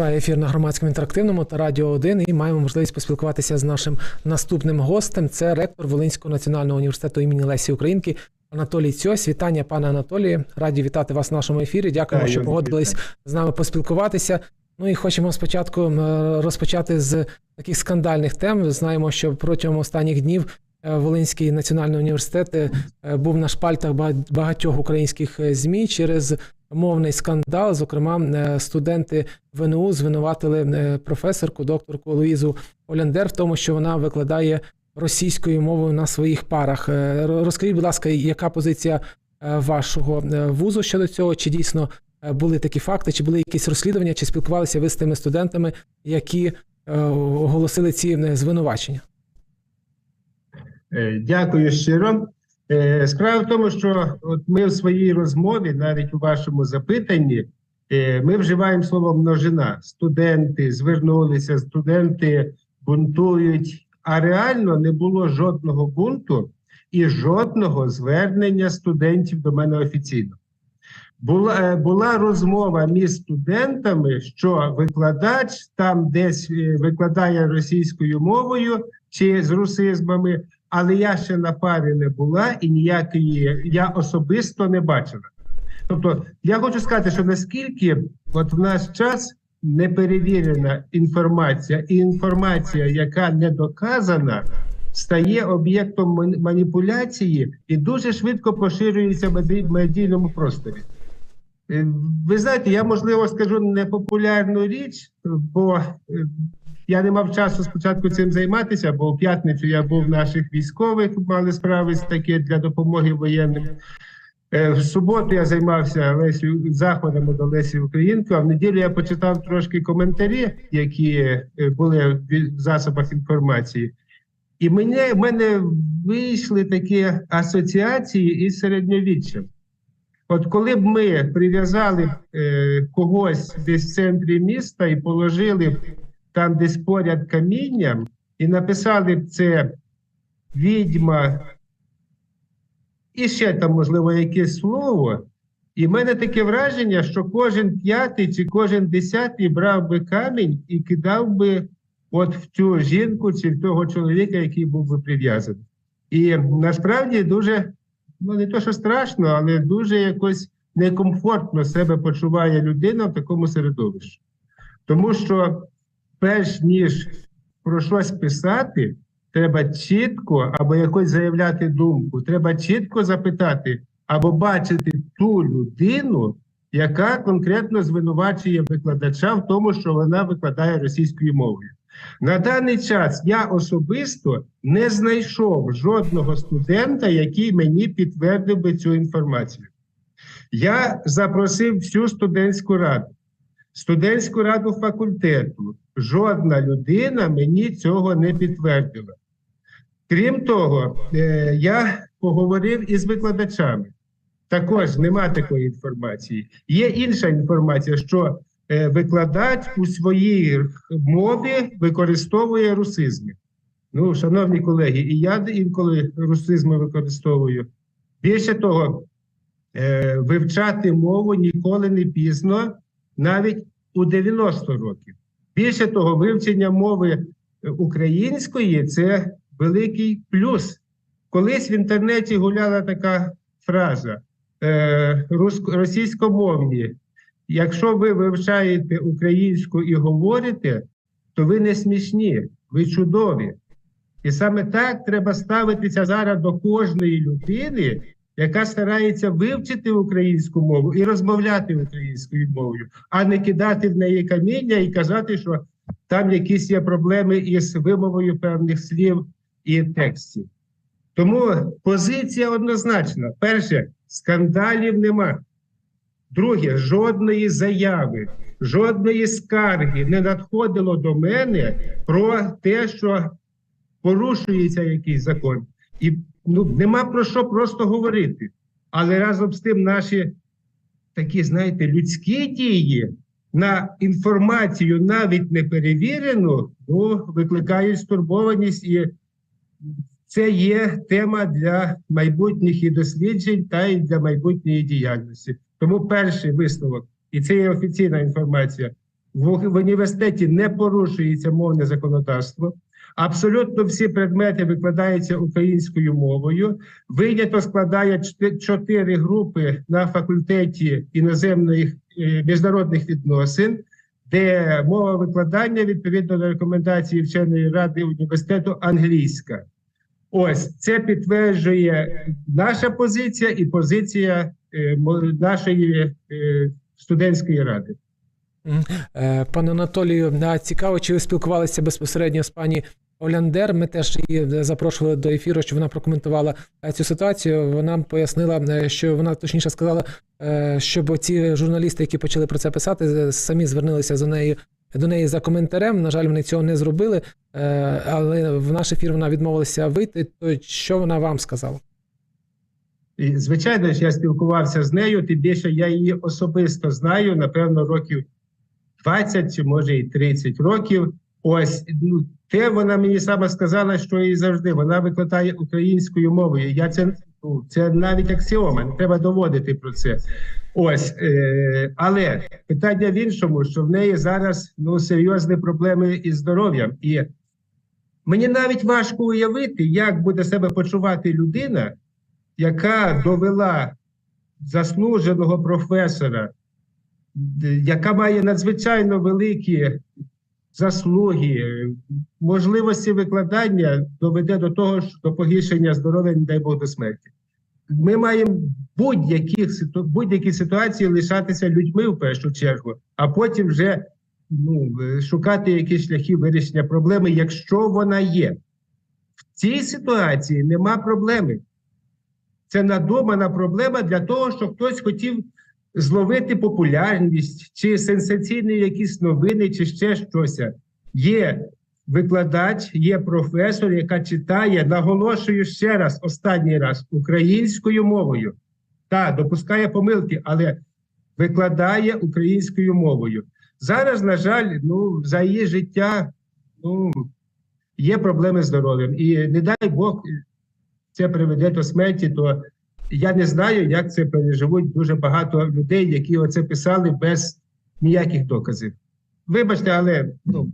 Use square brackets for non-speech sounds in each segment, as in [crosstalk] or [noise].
Триває ефір на громадському інтерактивному та радіо 1 і маємо можливість поспілкуватися з нашим наступним гостем. Це ректор Волинського національного університету імені Лесі Українки Анатолій Цьось. Вітання, пане Анатолії. Раді вітати вас в нашому ефірі. Дякуємо, що погодились з нами поспілкуватися. Ну і хочемо спочатку розпочати з таких скандальних тем. Знаємо, що протягом останніх днів е, Волинський національний університет е, був на шпальтах ба- багатьох українських е, змі через мовний скандал. Зокрема, е, студенти ВНУ звинуватили е, професорку, докторку Луїзу Оляндер в тому, що вона викладає російською мовою на своїх парах. Е, Розкажіть, будь ласка, яка позиція вашого вузу щодо цього? Чи дійсно були такі факти, чи були якісь розслідування, чи спілкувалися ви з тими студентами, які оголосили ці звинувачення? Дякую щиро. Е, Справа в тому, що от ми в своїй розмові, навіть у вашому запитанні, е, ми вживаємо слово множина. Студенти звернулися, студенти бунтують, а реально не було жодного бунту і жодного звернення студентів до мене офіційно. Була, е, була розмова між студентами, що викладач там десь викладає російською мовою чи з русизмами, але я ще на парі не була і ніякої я особисто не бачила. Тобто, я хочу сказати, що наскільки от в наш час неперевірена інформація і інформація, яка не доказана, стає об'єктом маніпуляції і дуже швидко поширюється в медійному просторі. Е, Ви знаєте, я можливо скажу непопулярну річ, бо е, я не мав часу спочатку цим займатися, бо у п'ятницю я був наших військових, мали справи з таке для допомоги воєнним. Е, В суботу я займався Лесю заходами до Лесі Українки, а в неділю я почитав трошки коментарі, які е, були в засобах інформації. І мене, в мене вийшли такі асоціації із середньовіччям. От коли б ми прив'язали е, когось десь в центрі міста і положили там десь поряд камінням, і написали б це відьма, і ще там, можливо, якесь слово. І в мене таке враження, що кожен п'ятий чи кожен десятий брав би камінь і кидав би от в цю жінку чи в того чоловіка, який був би прив'язаний. І насправді дуже, ну не то, що страшно, але дуже якось некомфортно себе почуває людина в такому середовищі. Тому що, перш ніж про щось писати, треба чітко або якось заявляти думку, треба чітко запитати або бачити ту людину, яка конкретно звинувачує викладача в тому, що вона викладає російською мовою. На даний час я особисто не знайшов жодного студента, який мені підтвердив би цю інформацію. Я запросив всю студентську раду, студентську раду факультету. Жодна людина мені цього не підтвердила. Крім того, е, я поговорив із викладачами. Також нема такої інформації. Є інша інформація, що е, викладач у своїй мові використовує русизми. Ну, шановні колеги, і я інколи русизми використовую. Більше того, е, вивчати мову ніколи не пізно, навіть у 90 років. Більше того, вивчення мови е, української це великий плюс. Колись в інтернеті гуляла така фраза е, російськомовні. Якщо ви вивчаєте українську і говорите, то ви не смішні, ви чудові. І саме так треба ставитися зараз до кожної людини, яка старається вивчити українську мову і розмовляти українською мовою, а не кидати в неї каміння і казати, що там якісь є проблеми із вимовою певних слів і текстів. Тому позиція однозначна: перше, скандалів нема. Друге, жодної заяви, жодної скарги не надходило до мене про те, що порушується якийсь закон. І ну, нема про що просто говорити. Але разом з тим наші такі, знаєте, людські дії на інформацію навіть не перевірену, ну, викликають стурбованість, і це є тема для майбутніх і досліджень та й для майбутньої діяльності. Тому перший висновок, і це є офіційна інформація. в, університеті не порушується мовне законодавство. Абсолютно всі предмети викладаються українською мовою. Виняток складає чотири групи на факультеті іноземних е, міжнародних відносин, де мова викладання відповідно до рекомендації вченої ради університету англійська. Ось це підтверджує наша позиція і позиція е, нашої е, студентської ради. Е, Пане Анатолію, цікаво, чи ви спілкувалися безпосередньо з пані Оляндер? Ми теж її запрошували до ефіру, щоб вона прокоментувала е, цю ситуацію. Вона пояснила, е, що вона точніше сказала, е, щоб ці журналісти, які почали про це писати, е, самі звернулися до неї. До неї за коментарем. На жаль, вони цього не зробили, е, але в наш ефір вона відмовилася вийти. То що вона вам сказала? Звичайно ж, я спілкувався з нею, тим більше я її особисто знаю, напевно, років 20 чи може і 30 років. Ось ну, те вона мені сама сказала, що і завжди вона викладає українською мовою. Я це ну, це навіть аксіома, не треба доводити про це. Ось, е, але питання в іншому, що в неї зараз ну серйозні проблеми із здоров'ям, і мені навіть важко уявити, як буде себе почувати людина, яка довела заслуженого професора, яка має надзвичайно великі заслуги, можливості викладання доведе до того, що до погіршення здоров'я, не дай Бог до смерті. Ми маємо будь-які ситуації лишатися людьми в першу чергу, а потім вже ну, е, шукати якісь шляхи вирішення проблеми, якщо вона є. В цій ситуації нема проблеми. Це надумана проблема для того, щоб хтось хотів зловити популярність чи сенсаційні якісь новини, чи ще щось. Є викладач, є професор, яка читає, наголошую ще раз, останній раз, українською мовою. Так, допускає помилки, але викладає українською мовою. Зараз, на жаль, ну, за її життя ну, є проблеми з здоров'ям. І не дай Бог, це приведе до смерті, то я не знаю, як це переживуть дуже багато людей, які оце писали без ніяких доказів. Вибачте, але ну,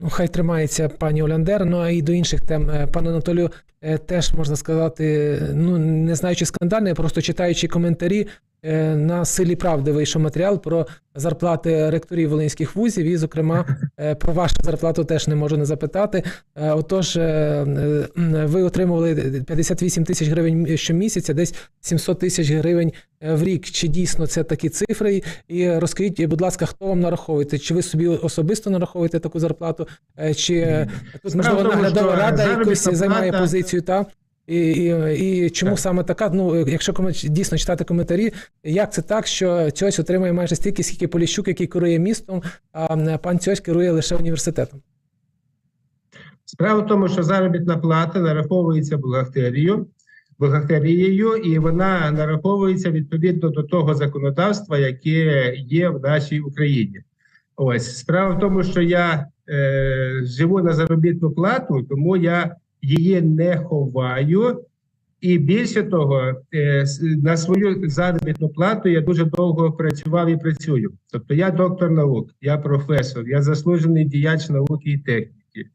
Ну, хай тримається пані Оляндер. Ну а і до інших тем, Е, пане Анатолію, е, теж можна сказати, ну не знаючи скандальне, просто читаючи коментарі. Е, На силі правди вийшов матеріал про зарплати ректорів волинських вузів, і, зокрема, [laughs] е, про вашу зарплату теж не можу не запитати. Е, Отож, ви отримували 58 тисяч гривень щомісяця, десь 700 тисяч гривень в рік. Чи дійсно це такі цифри? І розкажіть, будь ласка, хто вам нараховуєте? Чи ви собі особисто нараховуєте таку зарплату? Чи тут можливо наглядова рада якось займає позицію? Та і, і, і чому Так. саме така? Ну, якщо дійсно читати коментарі, як це так, що Цьось отримує майже стільки, скільки Поліщук, який керує містом, а пан Цьось керує лише університетом? Справа в тому, що заробітна плата нараховується бухгалтерією, бухгалтерією, і вона нараховується відповідно до того законодавства, яке є в нашій Україні. Ось справа в тому, що я е, живу на заробітну плату, тому я її не ховаю. І більше того, е, на свою заробітну плату я дуже довго працював і працюю. Тобто я доктор наук, я професор, я заслужений діяч науки і техніки.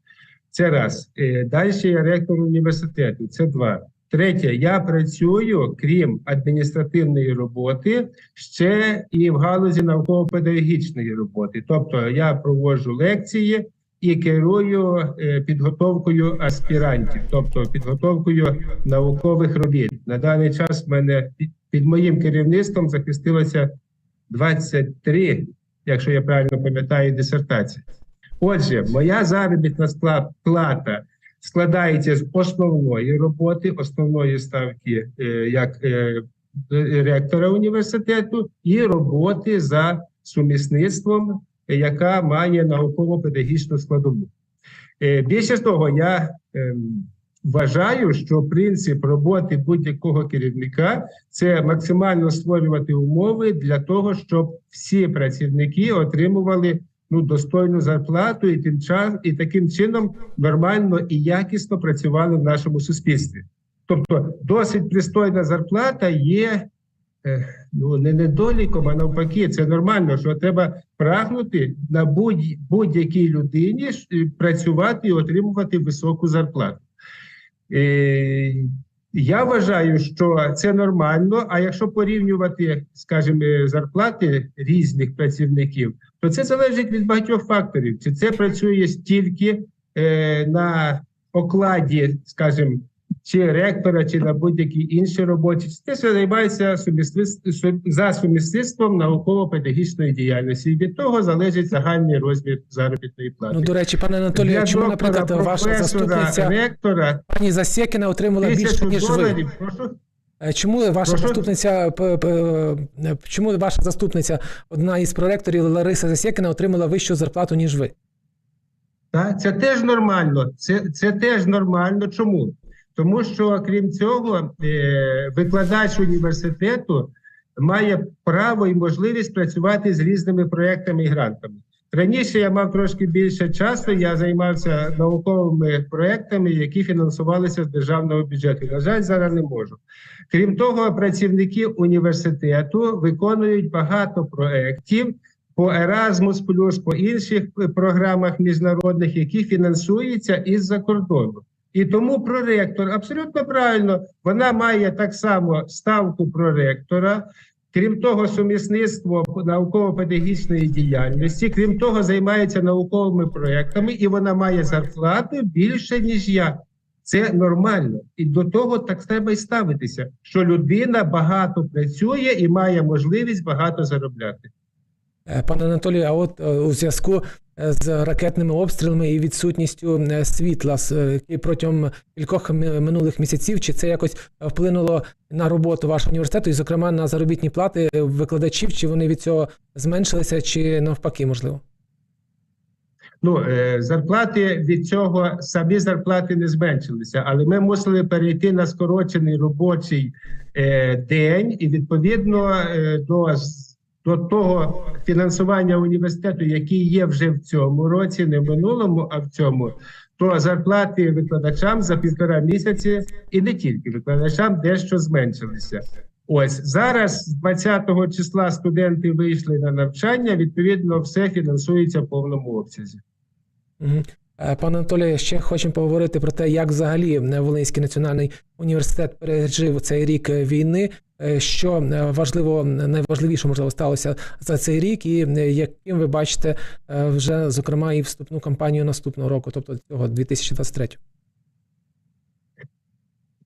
Це раз. Е, Далі я ректор університету. Це два. Третє, я працюю, крім адміністративної роботи, ще і в галузі науково-педагогічної роботи. Тобто я проводжу лекції і керую е, підготовкою аспірантів, тобто підготовкою наукових робіт. На даний час в мене під, моїм керівництвом захистилося 23, якщо я правильно пам'ятаю, дисертацій. Отже, моя заробітна плата складається з основної роботи, основної ставки е, як е, ректора університету, і роботи за сумісництвом, яка має науково-педагогічну складову. Е, Більше того, я ем, вважаю, що принцип роботи будь-якого керівника це максимально створювати умови для того, щоб всі працівники отримували ну, достойну зарплату і тим час, і таким чином нормально і якісно працювали в нашому суспільстві. Тобто, досить пристойна зарплата є е, ну, не недоліком, а навпаки, це нормально, що треба прагнути на будь, будь-якій людині е, працювати і отримувати високу зарплату. Е, я вважаю, що це нормально. А якщо порівнювати, скажімо, зарплати різних працівників, то це залежить від багатьох факторів. Чи це працює стільки е, на окладі, скажімо, чи ректора, чи на будь-якій іншій роботі, чи це все займається за сумісництвом науково-педагогічної діяльності. І від того залежить загальний розмір заробітної плати. Ну, до речі, пане Анатолію, чому, наприклад, ваша заступниця ректора пані Засєкіна отримала більше, ніж ви? Прошу. Е, Чому ваша Прошу? заступниця п- е, чому ваша заступниця, одна із проректорів Лариса Засєкіна, отримала вищу зарплату, ніж ви? Так, це теж нормально. Це, це теж нормально. Чому? Тому що, крім цього, е, викладач університету має право і можливість працювати з різними проектами і грантами. Раніше я мав трошки більше часу. Я займався науковими проектами, які фінансувалися з державного бюджету. На жаль, зараз не можу. Крім того, працівники університету виконують багато проєктів по Erasmus+, по інших е, програмах міжнародних, які фінансуються із-за кордону. І тому проректор абсолютно правильно, вона має так само ставку проректора. Крім того, сумісництво науково-педагогічної діяльності, крім того, займається науковими проектами, і вона має зарплату більше, ніж я. Це нормально. І до того так треба і ставитися, що людина багато працює і має можливість багато заробляти. Е, Пане Анатолію, а от е, у зв'язку е, з ракетними обстрілами і відсутністю світла протягом кількох минулих місяців, чи це якось вплинуло на роботу вашого університету, і, зокрема, на заробітні плати викладачів, чи вони від цього зменшилися, чи навпаки, можливо? Ну, зарплати від цього самі зарплати не зменшилися, але ми мусили перейти на скорочений робочий день, і відповідно до, до того фінансування університету, який є вже в цьому році, не в минулому, а в цьому, то зарплати викладачам за півтора місяці і не тільки викладачам дещо зменшилися. Ось зараз, з 20-го числа, студенти вийшли на навчання. Відповідно, все фінансується в повному обсязі. Е, Пане Анатолію, ще хочемо поговорити про те, як взагалі Волинський національний університет пережив цей рік війни. Е, Що е, важливо, найважливіше можливо сталося за цей рік, і яким ви бачите вже зокрема і вступну кампанію наступного року, тобто цього 2023?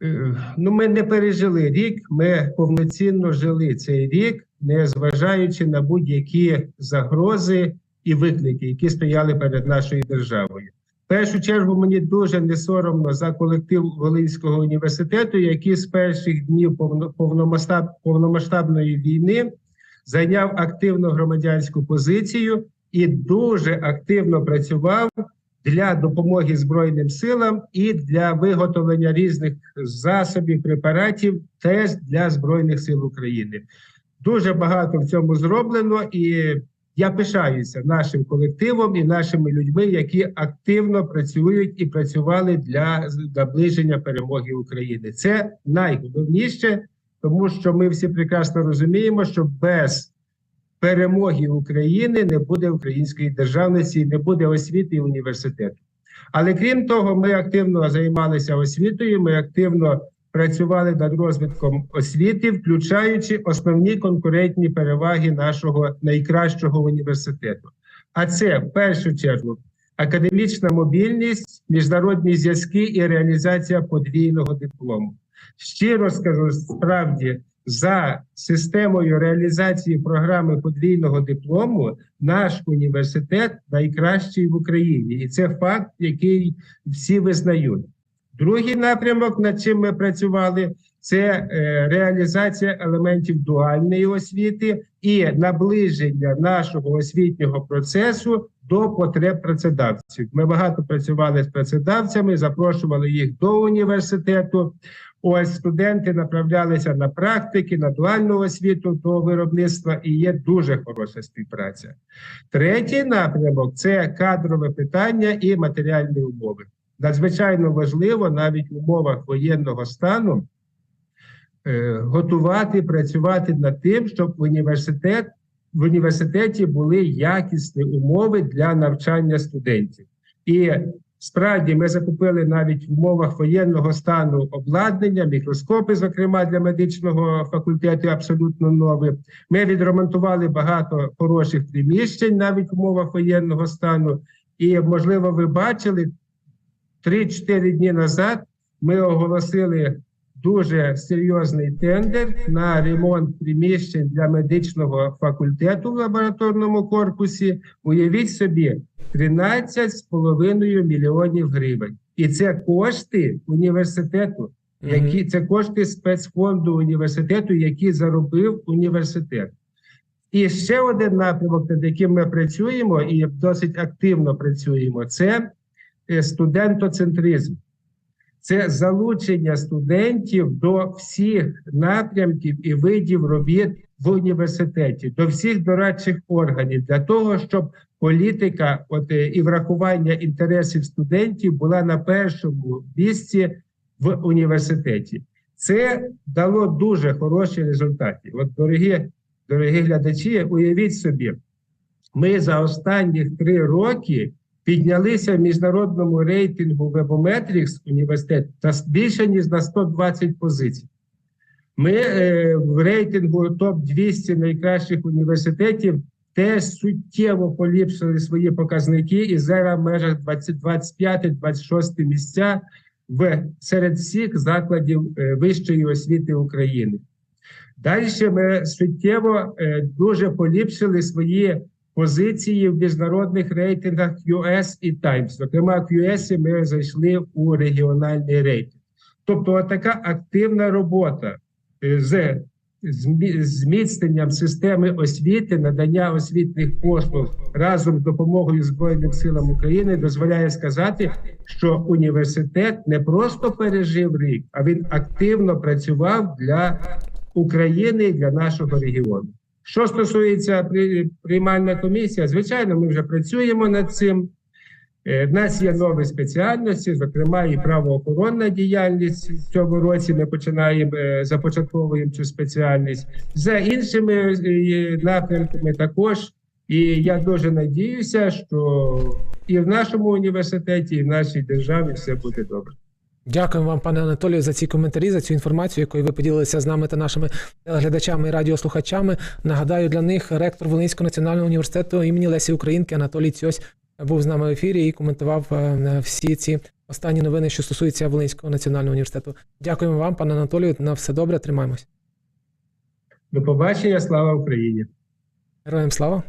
Е, Ну, ми не пережили рік, ми повноцінно жили цей рік, не зважаючи на будь-які загрози і виклики, які стояли перед нашою державою. Першу чергу мені дуже не соромно за колектив Волинського університету, який з перших днів повно- повномасштаб, повномасштабної війни зайняв активну громадянську позицію і дуже активно працював для допомоги Збройним силам і для виготовлення різних засобів, препаратів теж для Збройних сил України. Дуже багато в цьому зроблено, і я пишаюся нашим колективом і нашими людьми, які активно працюють і працювали для наближення перемоги України. Це найголовніше, тому що ми всі прекрасно розуміємо, що без перемоги України не буде української державності, не буде освіти і університету. Але крім того, ми активно займалися освітою. Ми активно працювали над розвитком освіти, включаючи основні конкурентні переваги нашого найкращого університету. А це в першу чергу академічна мобільність, міжнародні зв'язки і реалізація подвійного диплому. Щиро скажу, справді за системою реалізації програми подвійного диплому наш університет найкращий в Україні, і це факт, який всі визнають. Другий напрямок, над чим ми працювали, це е, реалізація елементів дуальної освіти і наближення нашого освітнього процесу до потреб працедавців. Ми багато працювали з працедавцями, запрошували їх до університету. Ось студенти направлялися на практики, на дуальну освіту до виробництва, і є дуже хороша співпраця. Третій напрямок це кадрове питання і матеріальні умови. Надзвичайно важливо навіть в умовах воєнного стану е, готувати, працювати над тим, щоб університет в університеті були якісні умови для навчання студентів. І справді ми закупили навіть в умовах воєнного стану обладнання, мікроскопи, зокрема для медичного факультету, абсолютно нові. Ми відремонтували багато хороших приміщень навіть в умовах воєнного стану. І, можливо, ви бачили 3-4 дні назад. Ми оголосили дуже серйозний тендер на ремонт приміщень для медичного факультету в лабораторному корпусі. Уявіть собі, 13,5 мільйонів гривень. І це кошти університету, які це кошти спецфонду університету, які заробив університет. І ще один напрямок, над яким ми працюємо, і досить активно працюємо, це студентоцентризм. Це залучення студентів до всіх напрямків і видів робіт в університеті, до всіх дорадчих органів для того, щоб політика от, е, і врахування інтересів студентів була на першому місці в університеті. Це дало дуже хороші результати. От, дорогі, дорогі глядачі, уявіть собі, ми за останні три роки піднялися в міжнародному рейтингу Webometrics університет та більше ніж на 120 позицій. Ми е, в рейтингу топ 200 найкращих університетів теж суттєво поліпшили свої показники і зараз в межах 25-26 місця в серед всіх закладів е, вищої освіти України. Далі ми суттєво е, дуже поліпшили свої позиції в міжнародних рейтингах QS і Times. Зокрема, в QS ми зайшли у регіональний рейтинг. Тобто, така активна робота е, з зміцненням системи освіти, надання освітних послуг разом з допомогою Збройним силам України дозволяє сказати, що університет не просто пережив рік, а він активно працював для України і для нашого регіону. Що стосується приймальна комісія, звичайно, ми вже працюємо над цим. Е, В нас є нові спеціальності, зокрема, і правоохоронна діяльність в цьому році. Ми починаємо е, започатковуємо цю спеціальність за іншими е, напрямками також. І я дуже надіюся, що і в нашому університеті, і в нашій державі все буде добре. Дякуємо вам, пане Анатолію, за ці коментарі, за цю інформацію, якою ви поділилися з нами та нашими глядачами і радіослухачами. Нагадаю, для них ректор Волинського національного університету імені Лесі Українки Анатолій Цьось був з нами в ефірі і коментував е, всі ці останні новини, що стосуються Волинського національного університету. Дякуємо вам, пане Анатолію. На все добре. Тримаємось. До побачення, слава Україні! Героям слава!